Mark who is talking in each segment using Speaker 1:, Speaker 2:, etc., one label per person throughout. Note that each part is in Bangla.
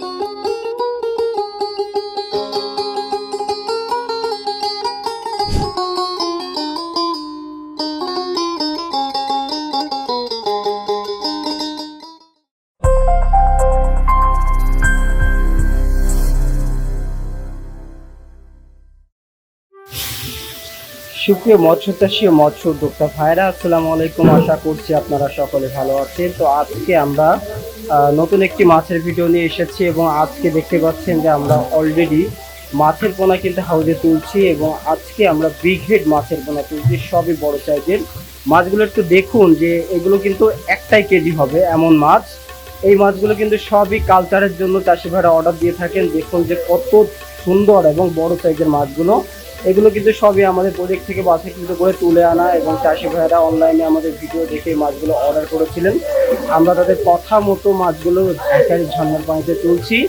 Speaker 1: Música সুপ্রিয় মৎস্য চাষী ও মৎস্য উদ্যোক্তা ভাইরা আসসালামু আলাইকুম। আশা করছি আপনারা সকলে ভালো আছেন। তো আজকে আমরা নতুন একটি মাছের ভিডিও নিয়ে এসেছি এবং আজকে দেখতে পাচ্ছেন যে আমরা অলরেডি মাছের পোনা কিন্তু হাউজে তুলছি এবং আজকে আমরা বিগ হেড মাছের পোনা তুলছি, সবই বড় সাইজের মাছগুলো একটু দেখুন যে এগুলো কিন্তু একটাই কেজি হবে, এমন মাছ। এই মাছগুলো কিন্তু সবই কালচারের জন্য চাষি ভাইরা অর্ডার দিয়ে থাকেন। দেখুন যে কত সুন্দর এবং বড় সাইজের মাছগুলো। এগুলো কিন্তু সবই আমাদের প্রজেক্ট থেকে বাসে কিন্তু করে তুলে আনা এবং চাষি ভাইয়েরা অনলাইনে আমাদের ভিডিও দেখে মাছগুলো অর্ডার করেছিলেন। আমরা তাদের কথা মতো মাছগুলো ঢাকার ঝর্ণার পানিতে তুলছি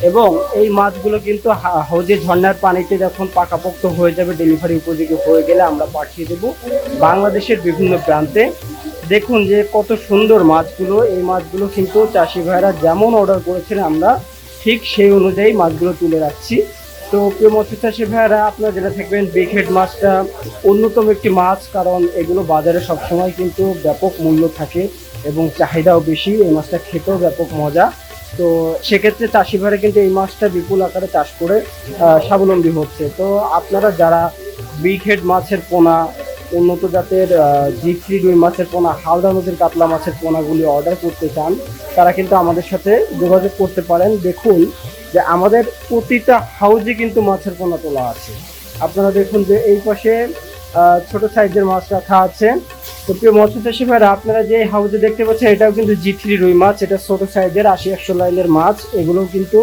Speaker 1: এবং এই মাছগুলো কিন্তু হা- হাউজে ঝর্ণার পানিতে যখন পাকাপোক্ত হয়ে যাবে ডেলিভারি উপযোগী হয়ে গেলে আমরা পাঠিয়ে দেব বাংলাদেশের বিভিন্ন প্রান্তে। দেখুন যে কত সুন্দর মাছগুলো, এই মাছগুলো কিন্তু চাষি ভাইয়েরা যেমন অর্ডার করেছেন, আমরা ঠিক সেই অনুযায়ী মাছগুলো তুলে রাখছি। তো প্রিয় মৎস্যচাষী ভাইয়ারা, আপনারা যেটা থাকবেন বিগ হেড মাছটা অন্যতম একটি মাছ, কারণ এগুলো বাজারে সবসময় কিন্তু ব্যাপক মূল্য থাকে এবং চাহিদাও বেশি। এই মাছটা খেতেও ব্যাপক মজা। তো সেক্ষেত্রে চাষি ভাইরা কিন্তু এই মাছটা বিপুল আকারে চাষ করে স্বাবলম্বী হচ্ছে। তো আপনারা যারা বিগ হেড মাছের পোনা উন্নত জাতের জিপসি, রুই মাছের পোনা, হালদা নদীর কাতলা মাছের পোনাগুলি অর্ডার করতে চান, তারা কিন্তু আমাদের সাথে যোগাযোগ করতে পারেন। দেখুন যে আমাদের প্রতিটা হাউজে কিন্তু মাছের পোনা তোলা আছে। আপনারা দেখুন যে এই পাশে ছোট সাইজের মাছ রাখা আছে। তো প্রিয় মৎস্য চাষী ভাইরা, আপনারা যে হাউজে দেখতে পাচ্ছেন, এটাও কিন্তু জি থ্রি রুই মাছ, এটা ছোট সাইজের, আশি একশো লাইনের মাছ এগুলো কিন্তু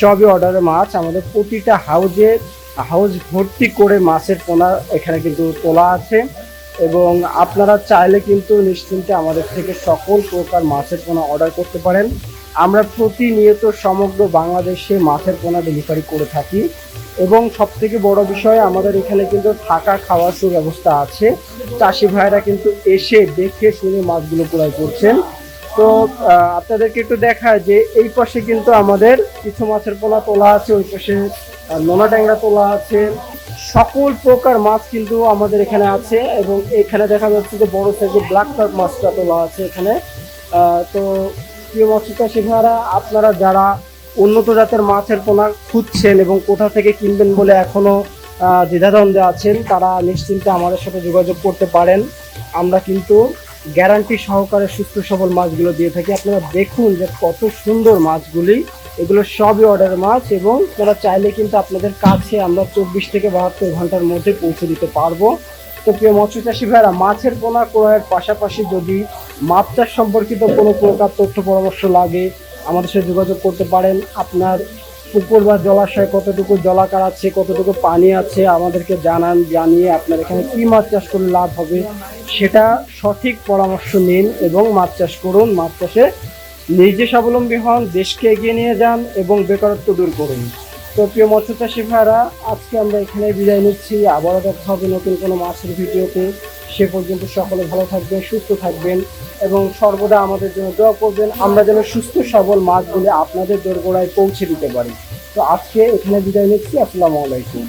Speaker 1: সবই অর্ডারের মাছ। আমাদের প্রতিটা হাউজে হাউজ ভর্তি করে মাছের পোনা এখানে কিন্তু তোলা আছে এবং আপনারা চাইলে কিন্তু নিশ্চিন্তে আমাদের থেকে সকল প্রকার মাছের পোনা অর্ডার করতে পারেন। আমরা প্রতিনিয়ত সমগ্র বাংলাদেশে মাছের পোনা ডেলিভারি করে থাকি এবং সব থেকে বড় বিষয় আমাদের এখানে কিন্তু থাকা খাওয়ার সুব্যবস্থা আছে। চাষি ভাইরা কিন্তু এসে দেখে শুনে মাছগুলো ক্রয় করছেন। তো আপনাদেরকে একটু দেখায় যে এই পাশে কিন্তু আমাদের কিছু মাছের পোনা তোলা আছে, ওই পাশে নোনা ট্যাংরা তোলা আছে। সকল প্রকার মাছ কিন্তু আমাদের এখানে আছে এবং এখানে দেখা যাচ্ছে যে বড় সাইজের ব্ল্যাক কার্প মাছটা তোলা আছে এখানে। তো প্রিয় মৎস্য চাষী আপনারা যারা উন্নত জাতের মাছের পোনা খুঁজছেন এবং কোথা থেকে কিনবেন বলে এখনও দ্বিধাদ্বন্দ্বে আছেন, তারা নিশ্চিন্তে আমাদের সাথে যোগাযোগ করতে পারেন। আমরা কিন্তু গ্যারান্টি সহকারে সুস্থ সবল মাছগুলো দিয়ে থাকি। আপনারা দেখুন যে কত সুন্দর মাছগুলি এগুলো সবই অর্ডার মাছ এবং তারা চাইলে কিন্তু আপনাদের কাছে আমরা চব্বিশ থেকে বাহাত্তর ঘণ্টার মধ্যে পৌঁছে দিতে পারব। তো প্রিয় মৎস্য চাষী ভাইরা মাছের পোনা ক্রয়ের পাশাপাশি যদি মাছ চাষ সম্পর্কিত কোনো প্রকার তথ্য পরামর্শ লাগে, আমাদের সাথে যোগাযোগ করতে পারেন। আপনার পুকুর বা জলাশয়ে কতটুকু জলাকার আছে, কতটুকু পানি আছে, আমাদেরকে জানান, জানিয়ে আপনার এখানে কী মাছ চাষ করলে লাভ হবে, সেটা সঠিক পরামর্শ নিন এবং মাছ চাষ করুন। মাছ চাষে নিজে স্বাবলম্বী হন, দেশকে এগিয়ে নিয়ে যান এবং বেকারত্ব দূর করুন। তো প্রিয় মৎস্য চাষী ভাইরা আজকে আমরা এখানে বিদায় নিচ্ছি। আবারও দেখা হবে নতুন কোনো মাছের ভিডিওতে। সে পর্যন্ত সকলে ভালো থাকবেন, সুস্থ থাকবেন এবং সর্বদা আমাদের জন্য দোয়া করবেন, আমরা যেন সুস্থ, সবল মাছগুলি আপনাদের দোরগোড়ায় পৌঁছে দিতে পারি। তো আজকে এখানে বিদায় নিচ্ছি। আসসালামু আলাইকুম।